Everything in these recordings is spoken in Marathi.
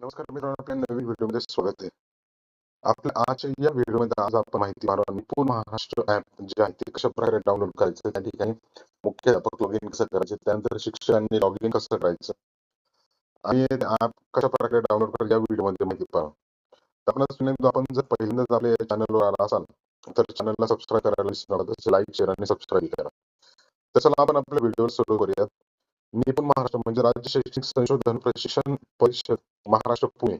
नमस्कार मित्रांनो आपल्या नवीन व्हिडिओमध्ये स्वागत आहे. आपल्या आजच्या या व्हिडिओमध्ये आज आपण माहिती मानणार निपुण महाराष्ट्र ऍप जे आहे ते कशा प्रकारे डाउनलोड करायचं त्या ठिकाणी मुख्याध्यापक लॉग इन कसं करायचं त्यानंतर शिक्षकांनी लॉग इन कसं करायचं आणि ऍप कशा प्रकारे डाउनलोड करायचं या व्हिडिओमध्ये माहिती पाहू. तर आपण जर पहिल्यांदाच आपल्या चॅनलवर आला असाल तर चॅनलला सबस्क्राईब करायला विसरू नका लाईक शेअर आणि सबस्क्राईब करा. तर चला आपण आपल्या व्हिडिओवर सुरू करूयात. निपुण महाराष्ट्र म्हणजे राज्य शैक्षणिक संशोधन प्रशिक्षण परिषद महाराष्ट्र पुणे.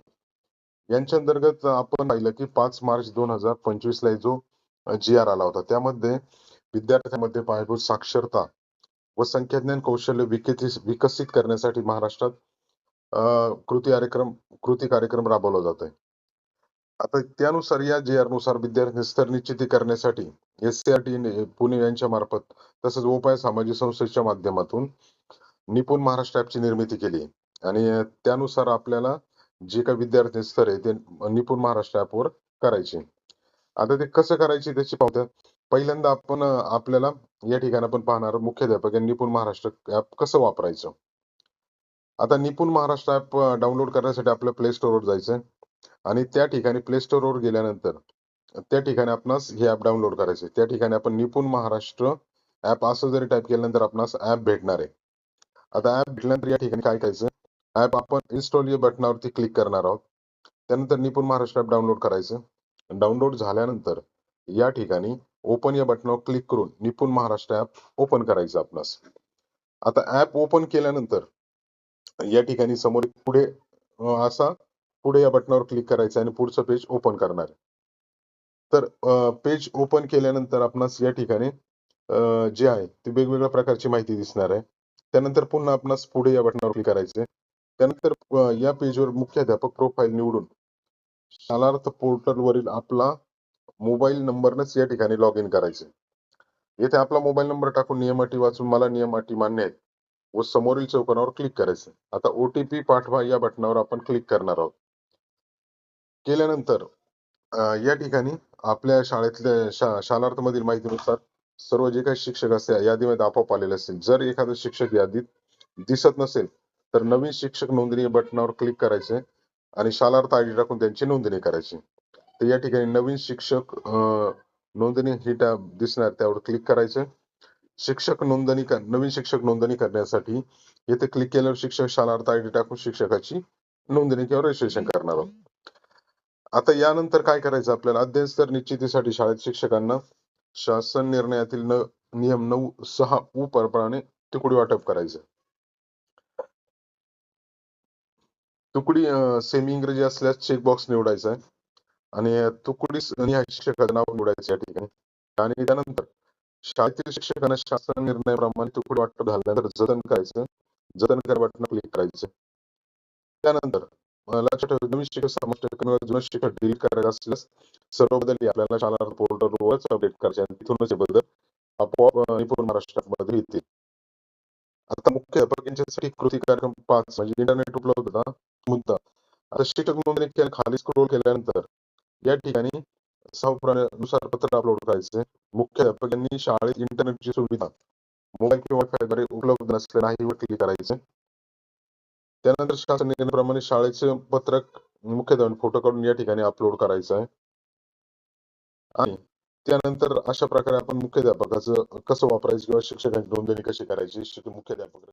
यांच्या अंतर्गत आपण पाहिलं की पाच मार्च दोन हजार पंचवीस ला जो जी आर आला होता त्यामध्ये विद्यार्थ्यांमध्ये पायाभूत साक्षरता व संख्याज्ञान कौशल्य विकसित विकसित करण्यासाठी महाराष्ट्रात अं, कृती कार्यक्रम कृती कार्यक्रम राबवला जात आहे आता त्यानुसार या जी आरनुसार विद्यार्थी स्तर निश्चिती करण्यासाठी S C R T Pune यांच्या मार्फत तसंच उपाय सामाजिक संस्थेच्या माध्यमातून निपुण महाराष्ट्र ॲपची निर्मिती केली आणि त्यानुसार आपल्याला जे काही विद्यार्थी स्तर आहे ते निपुण महाराष्ट्र ॲपवर करायचे. आता ते कसं करायचे त्याची पाहूया. पहिल्यांदा आपण आपल्याला या ठिकाणी आपण पाहणार मुख्याध्यापक या निपुण महाराष्ट्र ऍप कसं वापरायचं. आता निपुण महाराष्ट्र ऍप डाउनलोड करण्यासाठी आपल्या प्ले स्टोअरवर जायचं आणि त्या ठिकाणी प्ले स्टोअरवर गेल्यानंतर त्या ठिकाणी आपणास हे ऍप डाउनलोड करायचे त्या ठिकाणी आपण निपुण महाराष्ट्र ऍप असं जरी टाईप केल्यानंतर आपणास ऍप भेटणार आहे. आता ऍप भेटल्यानंतर या ठिकाणी काय करायचं? ऍप आपण इन्स्टॉल या बटनावरती क्लिक करणार आहोत. त्यानंतर निपुण महाराष्ट्र ऍप डाउनलोड करायचं. डाउनलोड झाल्यानंतर या ठिकाणी ओपन या बटनावर क्लिक करून निपुण महाराष्ट्र ऍप ओपन करायचं आपणास. आता ऍप ओपन केल्यानंतर या ठिकाणी समोर पुढे असा पुढे या बटनावर क्लिक करायचं आणि पुढचं पेज ओपन करणार. आहे. तर पेज ओपन केल्यानंतर आपणास या ठिकाणी जे आहे ते वेगवेगळ्या प्रकारची माहिती दिसणार आहे. त्यानंतर पुन्हा आपणास पुढे या बटनावर क्लिक करायचे त्यानंतर या पेजवर मुख्याध्यापक प्रोफाईल निवडून शालार्थ पोर्टल वरील आपला मोबाईल नंबरनेच या ठिकाणी लॉग इन करायचे येथे आपला मोबाईल नंबर टाकून नियम अटी वाचून मला नियम अटी मान्य आहेत. व समोरील चौकोनावर क्लिक करायचे आता ओटीपी पाठवा या बटनावर आपण क्लिक करणार आहोत. केल्यानंतर या ठिकाणी आपल्या शाळेतल्या शा शालार्थ मधील माहितीनुसार सर्व जे काही शिक्षक असते यादीमध्ये आपोआप आलेले असतील. जर एखादा शिक्षक यादीत दिसत नसेल तर नवीन शिक्षक नोंदणी बटनावर क्लिक करायचे आणि शालार्थ आयडी टाकून त्यांची नोंदणी करायची. तर या ठिकाणी नवीन शिक्षक नोंदणी ही टॅब दिसणार त्यावर क्लिक करायचं. शिक्षक नोंदणी कर- नवीन शिक्षक नोंदणी करण्यासाठी येथे क्लिक केल्यावर शिक्षक शालार्थ आयडी टाकून शिक्षकाची नोंदणी किंवा रजिस्ट्रेशन करणार आहोत. आता यानंतर काय करायचं आपल्याला? अध्ययन स्तर निश्चितीसाठी शाळेत शिक्षकांना शासन निर्णयातील न नियम नऊ सहा उ तुकडी वाटप करायचं. तुकडी सेमी इंग्रजी असल्यास चेकबॉक्स निवडायचा आहे. आणि तुकडी शिक्षकाचं नाव निवडायचं या ठिकाणी. आणि त्यानंतर शाळेतील शिक्षकांना शासन निर्णयाप्रमाणे तुकडी वाटप झाल्यानंतर जतन करायचं. जतन कर बटन क्लिक करायचं. त्यानंतर लक्षात ठेवा नवीन शिक्षक समाविष्ट किंवा जुनं शिक्षक डिलीट करायचं असल्यास सर्व बदल आपल्याला शाळा पोर्टलवरच अपडेट करायचे आणि तिथूनच हे बदल आपोआप निपुण महाराष्ट्रामध्ये येतील. आता मुख्य यांच्यासाठी कृती कार्यक्रम पाच म्हणजे इंटरनेट उपलब्धता मुद्दा. आता शिक्षक नोंदणी केल्या खाली स्क्रोल केल्यानंतर या ठिकाणी नुसार पत्र अपलोड करायचे. मुख्य अध्यापकांनी शाळेत इंटरनेटची सुविधा मोबाईल किंवा वायफायद्वारे उपलब्ध नसले नाहीवर क्लिक करायचे. त्यानंतर शासन निर्णयाप्रमाणे शाळेचे पत्रक मुख्याध्यापक फोटो काढून या ठिकाणी अपलोड करायचं आहे. आणि त्यानंतर अशा प्रकारे आपण मुख्याध्यापकाचं कसं वापरायचं किंवा शिक्षकांची नोंदणी कशी करायची मुख्याध्यापक